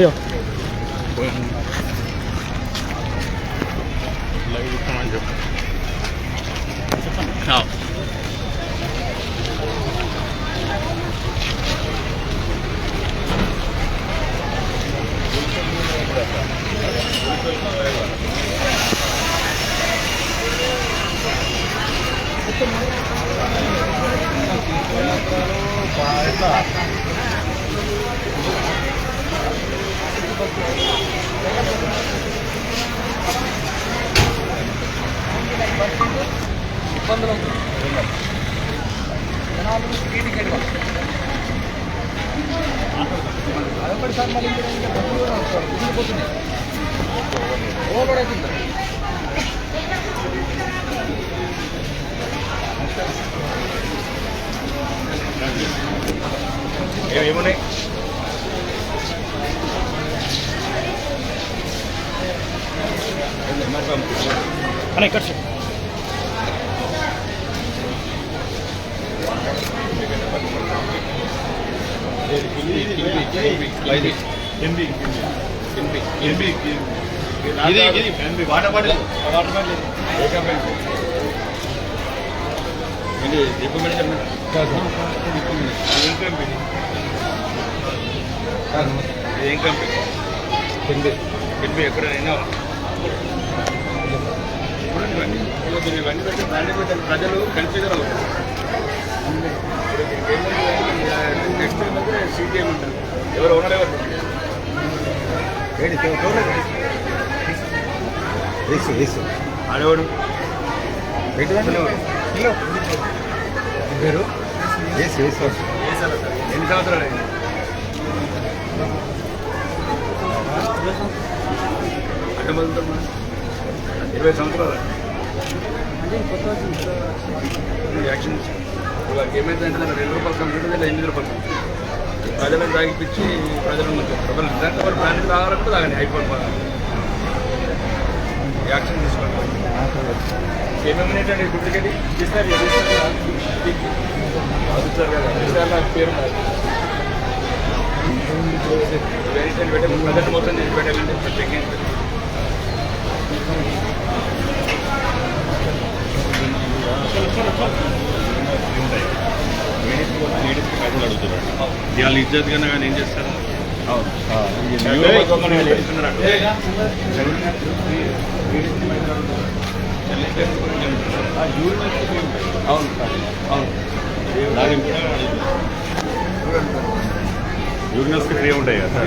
అయ్యో ఇబ్బందులు జనాలు టీటీకి వెళ్ళాలి అదొకటి సార్ మళ్ళీ ఇంకా ఇంకా డబ్బులు కూడా వస్తారు మిగిలిపోతున్నాయి ఓవర్ అవుతుంది ఏమున్నాయి అన్న ఇక్కడ చూడు. ఎనిమిది ఎనిమిది ఇది ఇది వాటర్ బాటిల్ వాటర్ బాటిల్ ఏ కంపెనీ ఇది ఏం కంపెనీ ఇది ఏం కంపెనీ ఎక్కడైనా ఇవన్నీ పెట్టి ప్రజలు కన్ఫ్యూజన్ అవుతారు నెక్స్ట్ సీటీఎం ఉంటారు ఎవరు వేసు ఆడేవాడు? పేరు? ఎన్ని సంవత్సరాలు అయింది? అంటే ఇరవై సంవత్సరాలు యాక్షన్ వాళ్ళకి ఏమైందంటే రెండు రూపాయలు కంప్లీట్ లేదా ఎనిమిది రూపాయలు ప్రజలను తాగిపించి ప్రజలను ప్రజలు ఒకళ్ళు నిజంగా ప్లాన్ బ్రాండ్ తాగాలంటే తాగండి. అయిపోయి యాక్షన్ తీసుకోండి. ఏమేమి ఏంటంటే డూప్లికేట్ తీస్తారు అవుతారు కదా నాకు పేరు వెరిటైన్ పెట్టే ప్రజెంట్ మొత్తం చేసి పెట్టాలండి. ప్రత్యేకంగా లేడీస్కి పైసలు అడుగుతున్నారు వాళ్ళు ఇజ్జత్ కన్నా కానీ ఏం చేస్తారు అవును. అవును దానికి కూడా యూరినల్స్కి ఫ్రీ ఉంటాయి కదా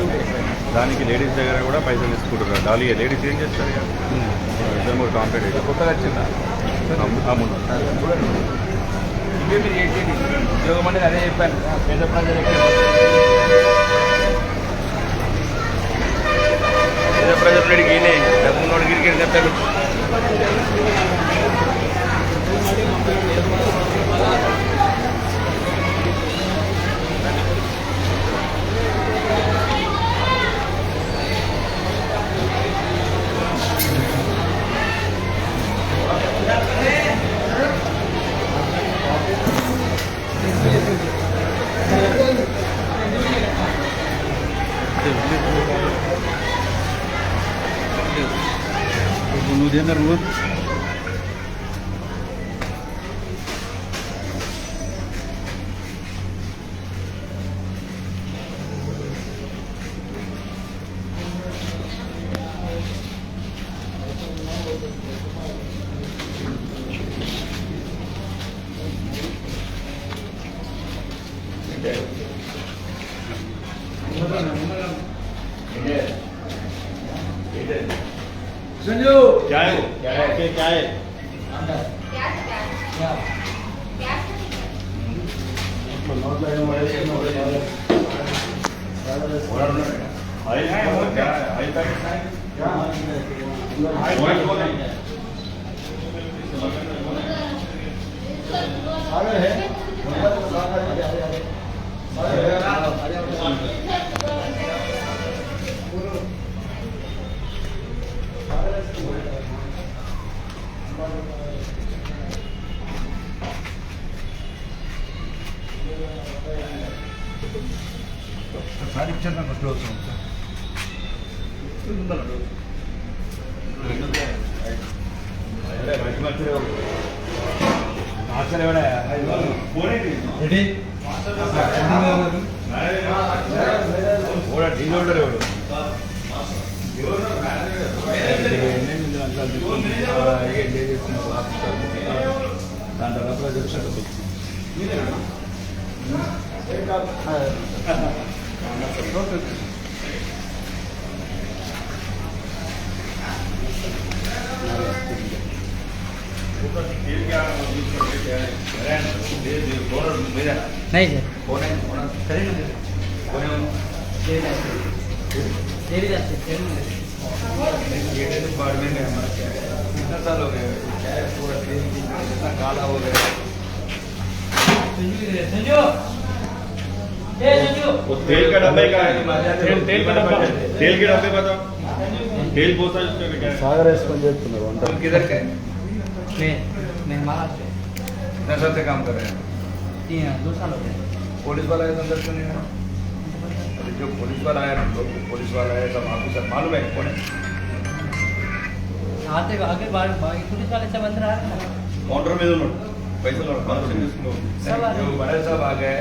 దానికి లేడీస్ దగ్గర కూడా పైసలు తీసుకుంటున్నారు డాలీ లేడీస్ ఏం చేస్తారు ఇక ఇద్దరు మూడు కాంప్లీట్ అయితే కొత్తగా వచ్చిందా అమ్ముడు ఇవే మీరు ఏంటి ఉద్యోగం అనేది అదే చెప్పాను పేద ప్రజలకి పేద ప్రజలు రెడీకి ఈయనే డబ్బున్నోడు గిరికి చెప్తాడు संजू। क्या है? वो क्या है? क्या है? ऑयल है और क्या? है। ऑयल पैकेट है। क्या? ऑयल कौन है। अरे है। సార్ ఇచ్చారు నాకు క్లోజ్ రెడీ? નહીં कितना साल हो गए पूरा काला हो गया संजू वो तेल का डब्बे का है तेल तेल का डब्बा तेल के डब्बे बताओ तेल बोतल जो क्या है సాగర్ వేసుకొని చెప్తున్నారు వంట तुम किधर के मैं मैं महाराष्ट्र नशा से काम कर रहे हैं तीन दो साल हो गए पुलिस वाला है अंदर क्यों नहीं है अरे जो पुलिस वाला है ना लोग पुलिस वाला है सब ऑफिसर मालूम है कौन है आते आगे बार बाकी पुलिस वाले सब अंदर आ रहे हैं काउंटर में दोनों पैसे लो काउंटर में इसको सब आ जो रहे बड़े साहब आ गए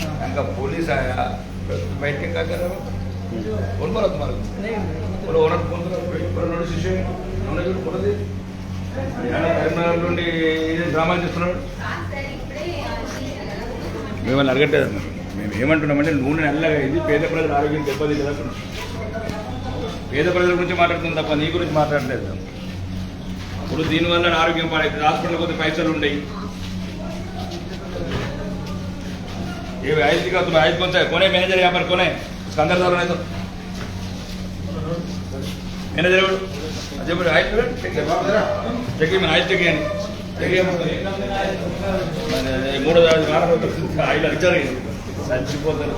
हाँ। उनका पुलिस आया तो बैठ के क्या कर रहे हो कौन बोला तुम्हारे को नहीं बोलो ఓనర్ ఫోన్ కొన్నాడు శిష్యు అవునా చూడు కొన్నది కరీంనగర్ నుండి డ్రామాలు చేస్తున్నాడు మిమ్మల్ని అడగట్లేదు అన్నారు మేము ఏమంటున్నామంటే నూనె నల్లగా ఇది పేద ప్రజల ఆరోగ్యం దెబ్బతింది కదా అంటున్నాం. పేద ప్రజల గురించి మాట్లాడుతుంది తప్ప నీ గురించి మాట్లాడలేదు ఇప్పుడు దీనివల్ల నా ఆరోగ్యం పాడైతుంది హాస్పిటల్ కొద్ది పైసలు ఉండయి ये आइस दिखा तुम आइस कौन सा है कौन है मैनेजर यहाँ पर कौन है उसका अंदर डालो नहीं तो मैनेजर बोलो अच्छा बोलो आइस बोलो चेक मैं आइस चेक नहीं चेक मैंने మూడో వారం ఐదు లక్షలు చచ్చిపోతారు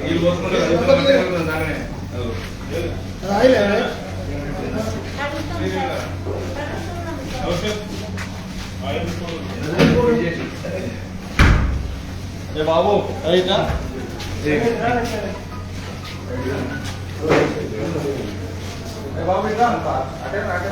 నీళ్ళు రాయలే బాబు అయినా బాబు ఇట్లా అటే రాకే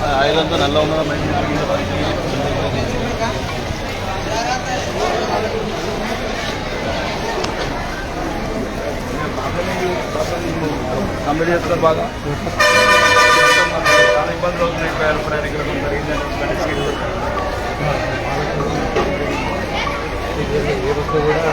అంతా నల్ల ఉన్నదా కంప్లీట్ చేస్తున్నారు బాగా? చాలా ఇబ్బందులు అవుతున్నాయి పేరు ప్రయాణికులు కొంత కూడా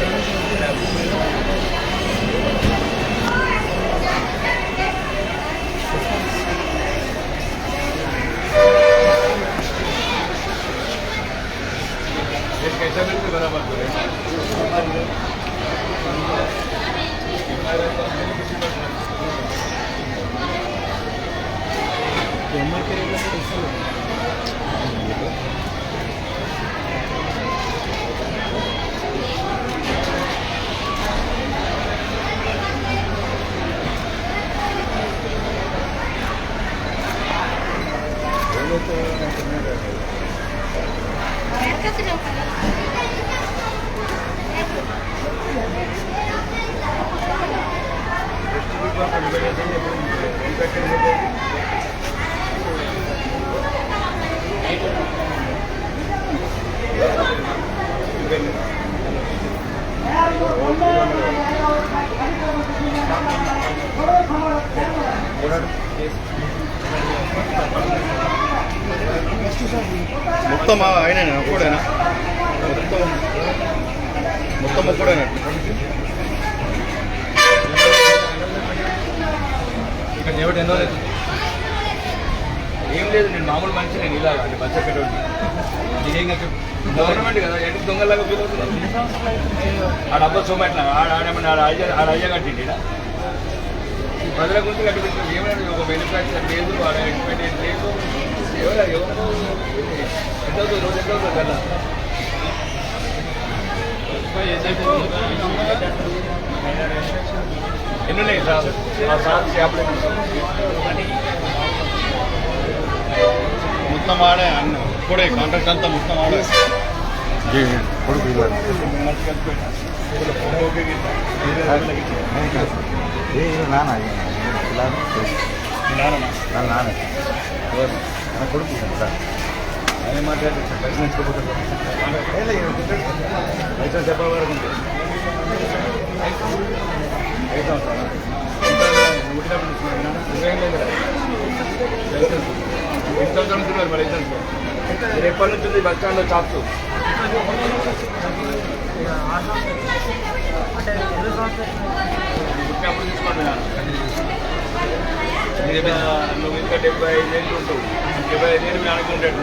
Merci. గవర్నమెంట్ కదా ఎటు దొంగలాగా ఆ డబ్బా సొమ్ము ఎట్లా ఆడేమన్నా ఆడ అయ్య కట్టిండి ప్రజల గురించి కట్టి ఏమైనా ఒక మ్యానుఫ్యాక్చర్ లేదు ఆడ ఎక్స్పెక్టెడ్ లేదు ఎవరు ఎవరు ఎంత అవుతుంది రోజు ఎంత అవుతుంది కదా ఎన్ని ఉన్నాయి సార్ ఆ సార్ షాప్లో మొత్తం ఆడే అన్న ఇప్పుడే కాంట్రాక్ట్ అంతా మొత్తం ఆడే కొడుకు ఆయన మాట్లాడారు పైసలు ఇచ్చుకోపోతారు పైసలు చెప్పే వరకు ఉంటుంది ఐదు సంవత్సరాలా? ఎంత ఉట్టినప్పుడు ఇస్తున్నారా? ఇరవై ఏం లేదు కదా? మరి ఎప్పటి నుంచి ఉంది? బస్ స్టాండ్లో షాప్స్? పుట్టినప్పుడు తీసుకోండి. ఇంకా నువ్వు ఇంకా డెబ్బై ఐదు ఏళ్ళు ఉంటావు. డెబ్బై ఐదు ఏళ్ళు మీరు అనుకుంటాడు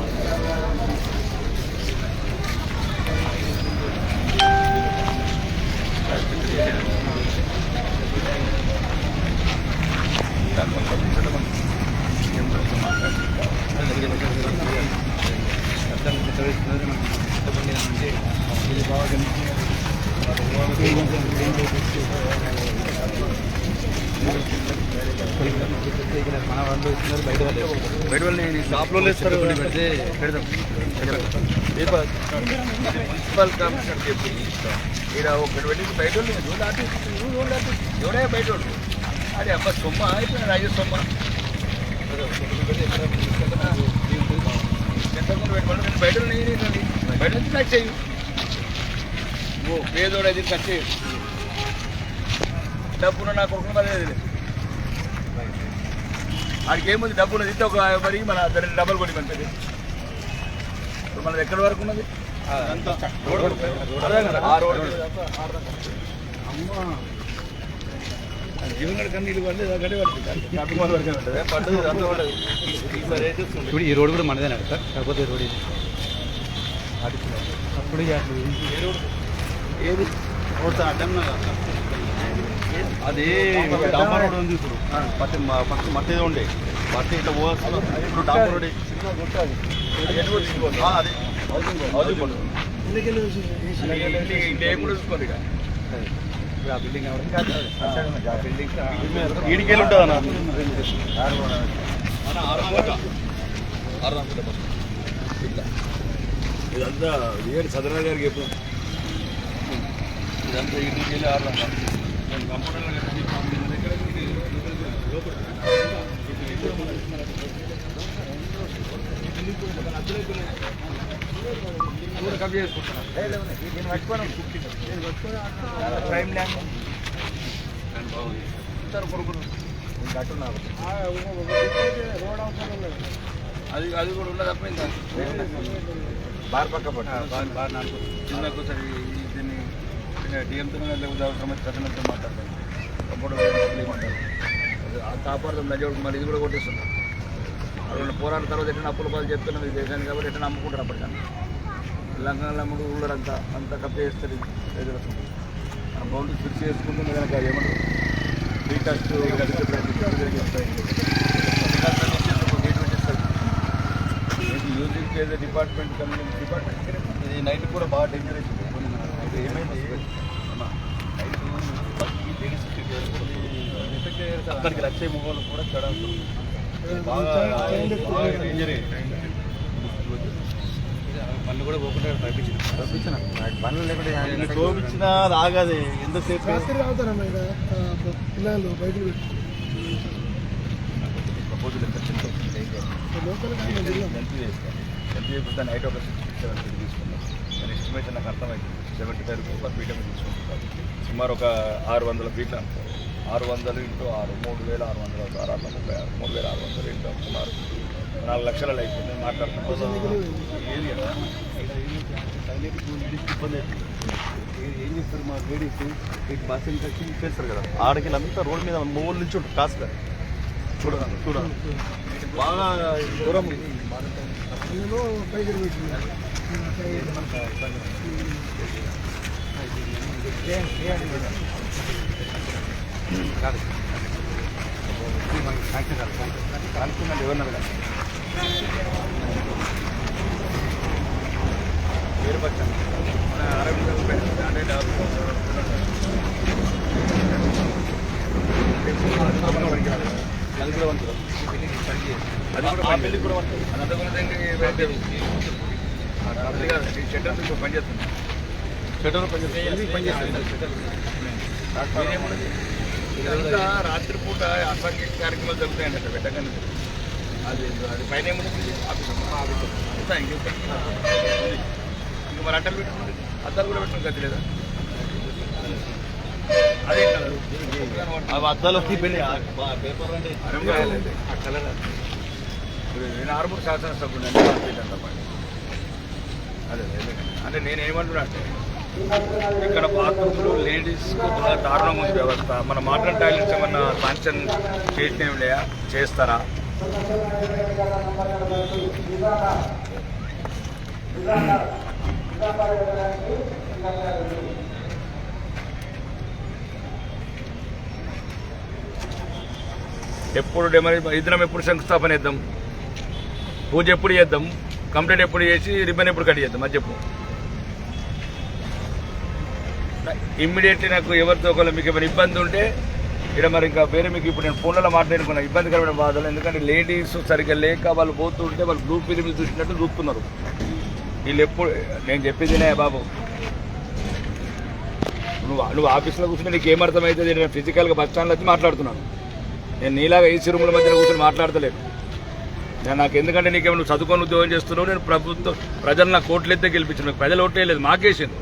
పెడితే పెడదాం. మున్సిపల్ కమిషనర్ చెప్పి ఇక్కడ ఒకటి వెళ్ళి బయట ఎవడే బయట అదే అబ్బా సొమ్మ అయిపోయిన రాజు సొమ్మ. ఎంతమంది పెట్టుకోండి నేను బయట బయట నుంచి ఓ పేదోడు అది కట్ చేయు. డబ్బున నా కొడుకుని పదేది ఆడికి ఏముంది డబ్బులు ఇస్తే ఒక మరి మన దాన్ని డబ్బులు కొట్టి పంపేది. ఇప్పుడు మనది ఎక్కడి వరకు ఉన్నది? ఆ రోడ్డు ఇప్పుడు ఈ రోడ్ కూడా మనదేనా సార్. కాకపోతే రోడ్ ఇది. అప్పుడు ఇక అట్లా ఏది? అది డాంబర్ రోడ్ ఉంది ఇప్పుడు పత్తి ఫస్ట్ మట్టి ఉండే మట్టి ఇట్లా పోవచ్చు ఇప్పుడు డాంబర్ రోడ్ అది ఈడికెళ్ళి ఉంటుంది అన్న ఇదంతా ఏడు సదరా గారికి ఎప్పుడు ఇదంతా ఇంటికి వెళ్ళి ప్రైమ్ ల్యాండ్ అది అది కూడా ఉన్నది తప్పైందా బార్ పక్క బార్ బార్ నాకు చిన్నకు సరే ఈ దీన్ని డిఎంతో లేకపోతే అవసరం వచ్చి కథనంతో మాట్లాడతాను ఆ కాపాడుతుంది నజోడు మరి ఇది కూడా కొట్టేస్తున్నారు రెండు పోరాట తర్వాత ఎట్లా అప్పుల పాలు చెప్తున్నది దేశానికి కాబట్టి ఎట్లా నమ్ముకుంటారు అప్పటికన్నా? తెలంగాణలో అమ్ముడు ఊళ్ళో అంతా అంతా కప్పే చేస్తారు ప్రజలకు. మన బౌండరీ ఫిక్స్ చేసుకుంటే మీద కనుక ఏమంటారు? ఫ్రీ టెస్ట్ మ్యూజిక్ ఏదో డిపార్ట్మెంట్ డిపార్ట్మెంట్ ఇది నైట్ కూడా బాగా డేంజర్ అయితే ఏమైంది అమ్మా, నైట్ బస్కి లేడీస్ అక్కడికి వచ్చే మొగోళ్ళు కూడా చెడ బాగా బాగా డేంజర్ పన్ను కూడా పోకుండా పంపించిన పంపించిన బండ్లు లేకుంటే చూపించినా ఆగదు ఎంతసేపు పిల్లలు బయటకు ఎంత చేస్తాను ఎంత చేస్తే నైట్ ఒక సిక్స్ సెవెన్ తీసుకున్నాను ఎస్టిమేషన్ నాకు అర్థమైంది seventy five rupees per feet తీసుకుంటాను సుమారు ఒక ఆరు వందల ఫీట్లు అనుకో. ఆరు వందలు ఇంటూ ఆరు మూడు వేల ఆరు వందలు ఆరు వందల ముప్పై ఆరు మూడు వేల ఆరు వందలు ఇంటూ సుమారు నాలుగు లక్షలు అయిపోయింది మాట్లాడుతున్నాను ఏది కదా ఏ- చేస్తారు మా లేడీస్ ఇటు బస్ వచ్చి చేస్తారు కదా ఆడకి అంతా రోడ్ మీద మూడు నుంచి ఉంటుంది కాసుగా చూడ చూడ బాగా దూరం నేను కనుక్కున్నాను ఎవరన్నారు కదా వేరు పచ్చ మన రూపాయలు అంటే కూడా ఉంటుంది అది కూడా పెళ్ళి కూడా ఉంటుంది అదంతా కూడా ఇదంతా రాత్రిపూట అసాంఘిక కార్యక్రమాలు జరుగుతాయండి అక్కడ పెట్టగానే అది అది. పైన ఆఫీస్ ఆఫీస్ ఇంకేం మరి అట్టలు పెట్టుకుంటే అద్దాలు కూడా పెట్టుకుని గతి లేదా అదే అద్దాలు పేపర్ అంటే నేను ఆరుమూరు శాసనసభ్యుడు అదే అదే. అంటే నేను ఏమంటున్నా అంటే ఇక్కడ బాత్రూమ్లు లేడీస్కు బాగా దారుణం ఉంది వ్యవస్థ. మన మోడర్న్ టాయిలెట్స్ ఏమన్నా శాంక్షన్ చేసినవి లేయా? చేస్తారా? ఎప్పుడు డెమరీ ఇద్దరం ఎప్పుడు శంకుస్థాపన చేద్దాం? పూజ ఎప్పుడు చేద్దాం? కంప్లీట్ ఎప్పుడు చేసి రిబ్బన్ ఎప్పుడు కట్ చేద్దాం? అది చెప్పు. ఇమ్మీడియట్లీ నాకు ఎవరితో ఒకళ్ళు మీకు ఏమైనా ఇబ్బంది ఉంటే ఇక్కడ మరి ఇంకా వేరే మీకు ఇప్పుడు నేను ఫోన్లలో మాట్లాడుకున్నా ఇబ్బందికరమైన బాధలు ఎందుకంటే లేడీస్ సరిగ్గా లేక వాళ్ళు పోతుంటే వాళ్ళు గ్రూప్ ఫిలిం చూసినట్టు చూస్తున్నారు వీళ్ళు ఎప్పుడు నేను చెప్పిందినే బాబు. నువ్వు నువ్వు ఆఫీస్లో కూర్చుని నీకు ఏమర్థమవుతుంది నేను ఫిజికల్గా బస్ స్టాండ్లో వచ్చి మాట్లాడుతున్నాను. నేను నీలాగా ఏసీ రూమ్ల మధ్యన కూర్చొని మాట్లాడతలేదు నాకు ఎందుకంటే నీకేమో నువ్వు చదువుకొని ఉద్యోగం చేస్తున్నావు నేను ప్రభుత్వం ప్రజలు నాకు కోట్లు ఎత్తే గెలిపించిన. నాకు ప్రజలు ఓట్లేదు మాకేసింది.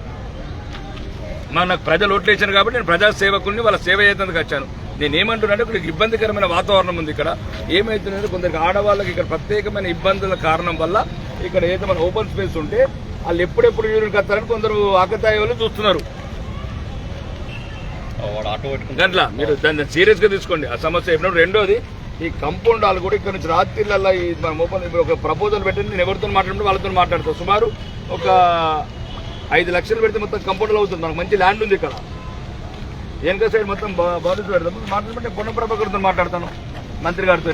మా నాకు ప్రజలు ఓట్లు వేసాను కాబట్టి నేను ప్రజా సేవకుల్ని వాళ్ళ సేవ చేసేందుకు వచ్చాను. నేను ఏమంటున్నానంటే ఇక్కడ ఇబ్బందికరమైన వాతావరణం ఉంది ఇక్కడ. ఏమవుతుందంటే కొందరికి ఆడవాళ్ళకి ఇక్కడ ప్రత్యేకమైన ఇబ్బందుల కారణం వల్ల ఇక్కడ ఏదైతే మన ఓపెన్ స్పేస్ ఉంటే వాళ్ళు ఎప్పుడెప్పుడు యూరిన్ కత్తారని కొందరు ఆకతాయి వాళ్ళు చూస్తున్నారు గంట్ల మీరు దాన్ని సీరియస్గా తీసుకోండి. ఆ సమస్య చెప్పినప్పుడు రెండోది ఈ కంపౌండ్ వాళ్ళు కూడా ఇక్కడ నుంచి రాత్రిలల్లా ఈ మన ఓపెన్ ఇప్పుడు ఒక ప్రపోజల్ పెట్టింది. నేను ఎవరితో మాట్లాడుతూ వాళ్ళతో మాట్లాడతాను సుమారు ఒక ఐదు లక్షలు పెడితే మొత్తం కంపౌండ్లో అవుతుంది. మనకు మంచి ల్యాండ్ ఉంది ఇక్కడ. వెనక సైడ్ మొత్తం బాడీస్ పెడతాం మాట్లాడుతుంటే పొన్న ప్రభాకర్తో మాట్లాడతాను. మంత్రి గారితో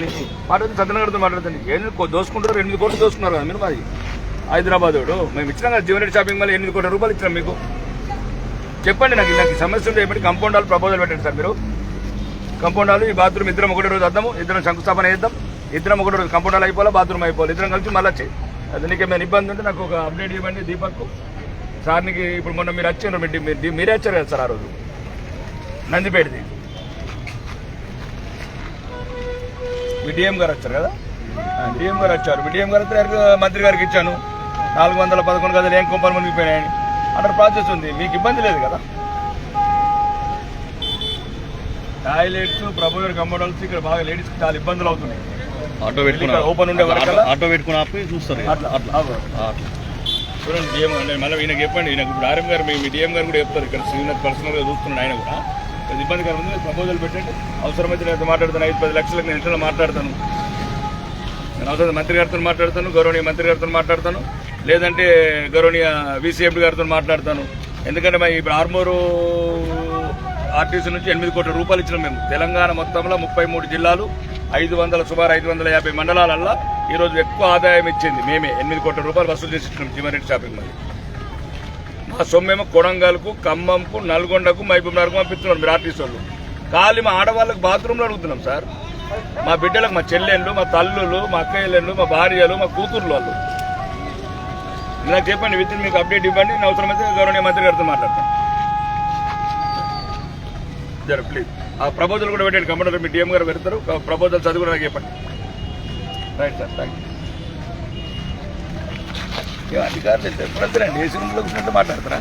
మాట్లాడుతుంది సత్యన గారితో మాట్లాడతాను. ఎనిమిది దోసుకుంటారు. ఎనిమిది కోట్లు దోసుకున్నారు కదా మీరు మాది హైదరాబాద్ వాడు మేము ఇచ్చినాం కదా జీవన్ షాపింగ్ మళ్ళీ ఎనిమిది కోట్ల రూపాయలు ఇచ్చినాం మీకు. చెప్పండి నాకు నాకు సమస్య ఉంటే చెప్పండి. కంపౌండ్ వాళ్ళు ప్రపోజల్ పెట్టండి సార్ మీరు. కంపౌండ్ హాల్ ఈ బాత్రూమ్ ఇద్దరం ఒకటి రోజు వద్దాము ఇద్దరం శంకుస్థాపన చేద్దాం. ఇద్దరం ఒకటి రోజు కంపౌండ్ హాల్ అయిపోవాలి బాత్రూమ్ అయిపోవాలి. ఇద్దరం కలిసి మళ్ళీ వచ్చాయి. అది నీకు ఏమైనా ఇబ్బంది ఉంటే నాకు ఒక అప్డేట్ ఇవ్వండి దీపక్ సార్నికి ఇప్పుడు మొన్న మీరు వచ్చారు మీరు మీరే వచ్చారు కదా సార్ ఆ రోజు? నందిపేటది. మీ డిఎం గారు వచ్చారు కదా? డిఎం గారు వచ్చారు. మీ డిఎం గారు వచ్చారు మంత్రి గారికి ఇచ్చాను. నాలుగు వందల పదకొండు గదులు ఏం కొంపలు మునిగిపోయాయని అక్కడ ప్రాసెస్ ఉంది. మీకు ఇబ్బంది లేదు కదా? టాయిలెట్స్ ప్రభుత్వ కంపౌండర్స్ ఇక్కడ బాగా లేడీస్ చాలా ఇబ్బందులు అవుతున్నాయి. ఆటో పెట్టుకుని ఓపెన్ ఉండే వరకు ఆటో- పెట్టుకుని ఆపి చూస్తారు. చూడండి డిఎం అంటే మళ్ళీ ఈయనకి చెప్పండి. ఈయనకు ఇప్పుడు ఆర్ఎం గారు మీ మీ డిఎం గారు కూడా చెప్తారు ఇక్కడ శ్రీనాథ్ పర్సనల్గా చూస్తున్నాడు ఆయన కూడా. కొంచెం ఇబ్బందికరం ఉంది. ప్రపోజల్ పెట్టండి. అవసరమైతే నేను మాట్లాడతాను. ఐదు పది లక్షలకు నేను ఇంట్లో మాట్లాడతాను. నేను అవసరం మంత్రి గారితో మాట్లాడతాను. గౌరవనీయ మంత్రి గారితో మాట్లాడతాను. లేదంటే గౌరవనీయ విసిఎండి గారితో మాట్లాడతాను. ఎందుకంటే మరి ఇప్పుడు ఆర్మూరు ఆర్టీసీ నుంచి ఎనిమిది కోట్ల రూపాయలు ఇచ్చినాం మేము. తెలంగాణ మొత్తంలో ముప్పై మూడు జిల్లాలు ఐదు వందల సుమారు ఐదు వందల యాభై మండలాలల్లో ఈరోజు ఎక్కువ ఆదాయం ఇచ్చింది మేమే. ఎనిమిది కోట్ల రూపాయలు వసూలు చేసి ఇచ్చినాం జీవనరెడ్డి షాపింగ్ మాల్. మా సొమ్మేమో కొడంగల్కు ఖమ్మంకు నల్గొండకు మహబూబ్నగర్కు పంపిస్తున్నారు మీరు ఆర్టీసీ వాళ్ళు. ఖాళీ మా ఆడవాళ్ళకి బాత్రూంలో అడుగుతున్నాం సార్. మా బిడ్డలకు మా చెల్లెళ్ళు మా తల్లులు మా అక్కయ్యలు మా భార్యలు మా కూతుర్లు వాళ్ళు. నాకు చెప్పండి విత్ మీకు అప్డేట్ ఇవ్వండి అవసరమైతే గౌరవనీయ మంత్రి గారితో మాట్లాడతాను. ప్లీజ్ ఆ ప్రపోజల్ కూడా పెట్టండి కంపెనీలో మీ డిఎం గారు పెడతారు. ప్రపోజల్ చదువు కూడా నాకు చెప్పండి రైట్ సార్ థ్యాంక్ యూ అధికారులు అయితే ఎప్పుడంతేనండి ఏసీ రూమ్లో కూర్చుంటే మాట్లాడతారా?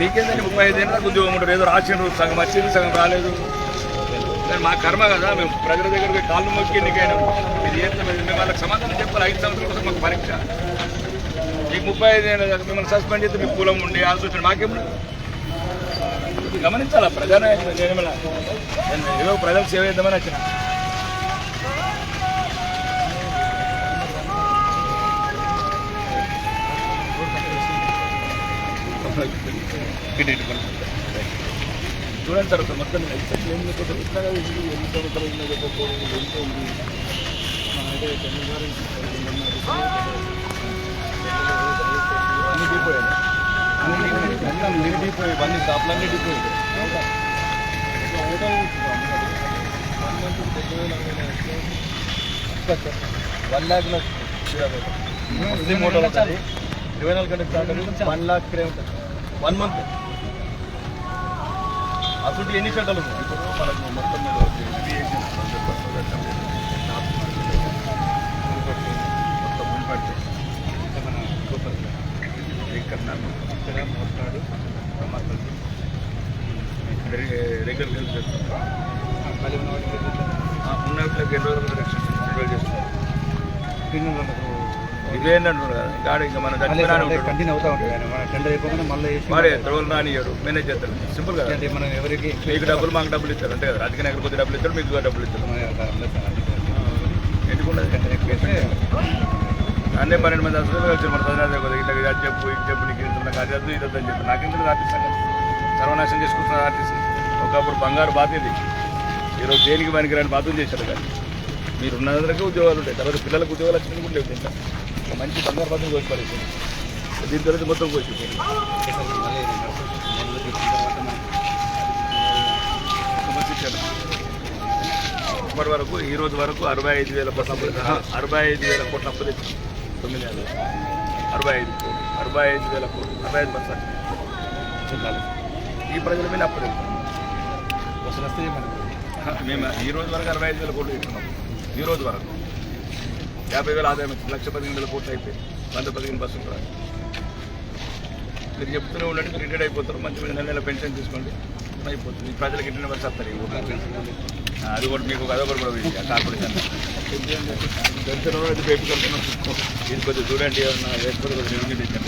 నీకేందండి ముప్పై ఐదు ఏళ్ళ ఉద్యోగం ఉంటారు ఏదో రాసిండ్రు సగం వచ్చింది సగం రాలేదు. మా కర్మ కదా మేము ప్రజల దగ్గరికి కాళ్ళు మొక్కి ఎన్నికైనా. ఇది ఏం మేము వాళ్ళకి సమాధానం చెప్పాలి ఐదు సంవత్సరాల కోసం మాకు పరీక్ష. మీకు ముప్పై ఐదు ఏళ్ళ మిమ్మల్ని సస్పెండ్ చేస్తే మీకు కులం ఉండి ఆలోచన మాకేముంది ఇది గమనించాలా? ప్రజా నేను ఏదో ప్రజలకు సేవ చేద్దామని వచ్చిన. చూడండి సార్ ఒకసారి మొత్తం ఏం లేకపోతే ఎట్లా ఎన్ని అన్ని నిండిపోయి అన్ని షాపులు అన్ని డిపోయి. వన్ ల్యాక్ ముస్లిం హోటల్ ఉంటుంది ఇరవై నాలుగు గంటలు స్టార్ట్ వన్ ల్యాక్ క్రే ఉంటుంది వన్ మంత్. అసలు ఎన్ని ఇప్పుడు మనకు మొత్తం మొత్తం ఇక్కడ ఇక్కడ మోస్తాడు. రెగ్యులర్ హెల్ప్ చేస్తాం ఉన్న వాళ్ళకి ఎన్ని రోజులు రెగ్యులర్ చేస్తాం ఇదేంటంటున్నారు కదా. గాడి ఇంకా మన చచ్చిపోయినా ఉంటాడు. కంటిన్యూ అవుతా ఉంటుంది ఆయన. మన టెండర్ అయిపోకుండా మళ్ళీ వాడే త్రోలు రానియ్యాడు మేనేజ్ చేస్తాడు సింపుల్ కదా. అంటే మనం ఎవరికి మీకు డబ్బులు మాకు డబ్బులు ఇస్తారు అంతే కదా. రాజకీయ నాయకులు కొద్ది డబ్బులు ఇస్తారు మీకు డబ్బులు ఇస్తారు ఎందుకున్నది అన్నీ పన్నెండు మంది అసలు కలిసి మన చదివిన కొద్దిగా ఇట్లా అది చెప్పు ఇది చెప్పు నీకు ఇంత అది అది ఇది అని చెప్పి. నాకెందుకు ఆర్టిస్ట్ సర్వనాశనం చేసుకుంటున్నారు ఆర్టిస్ట్. ఒకప్పుడు బంగారు బాధ ఇది. ఈరోజు దేనికి పనికిరాని బాధ్యత చేశారు కానీ. మీరు ఉన్నందుకు ఉద్యోగాలు ఉంటాయి. తర్వాత పిల్లలకు ఉద్యోగాలు వచ్చినవి కూడా లేవు ఇంకా మంచి బంగారు బాధ్యత కోసి పడేసింది దీని తర్వాత మొత్తం కోసి ఇప్పటి వరకు ఈ రోజు వరకు అరవై ఐదు వేల కోట్ల అప్పు అరవై ఐదు వేల కోట్ల అప్పు తెచ్చింది తొమ్మిది నెలలు అరవై ఐదు. కోట్లు అరవై ఐదు వేల కోట్లు అరవై ఐదు పర్సెంట్ ఈ ప్రజల మీద అప్పు తెచ్చాను అసలు వస్తే మేము ఈ రోజు వరకు అరవై ఐదు వేల కోట్లు ఇస్తున్నాం. ఈ రోజు వరకు. యాభై వేల ఆదాయం వచ్చింది. లక్ష పదిహేను వేల కోట్లు అయిపోయి వంద పదిహేను బస్సులు కూడా. మీరు చెప్తూనే ఉండండి మీరు రిటైర్డ్ అయిపోతారు. మంచి మంచి నెల నెల పెన్షన్ తీసుకోండి. అయిపోతుంది. ఈ ప్రజలకు బస్సు వస్తారు అది కూడా మీకు అదొకటి కూడా కార్పొరేషన్. పెన్షన్ అయితే పేపు కడుతున్నాం ఇది కొద్దిగా చూడండి ఏమన్నా వేసుకోవడం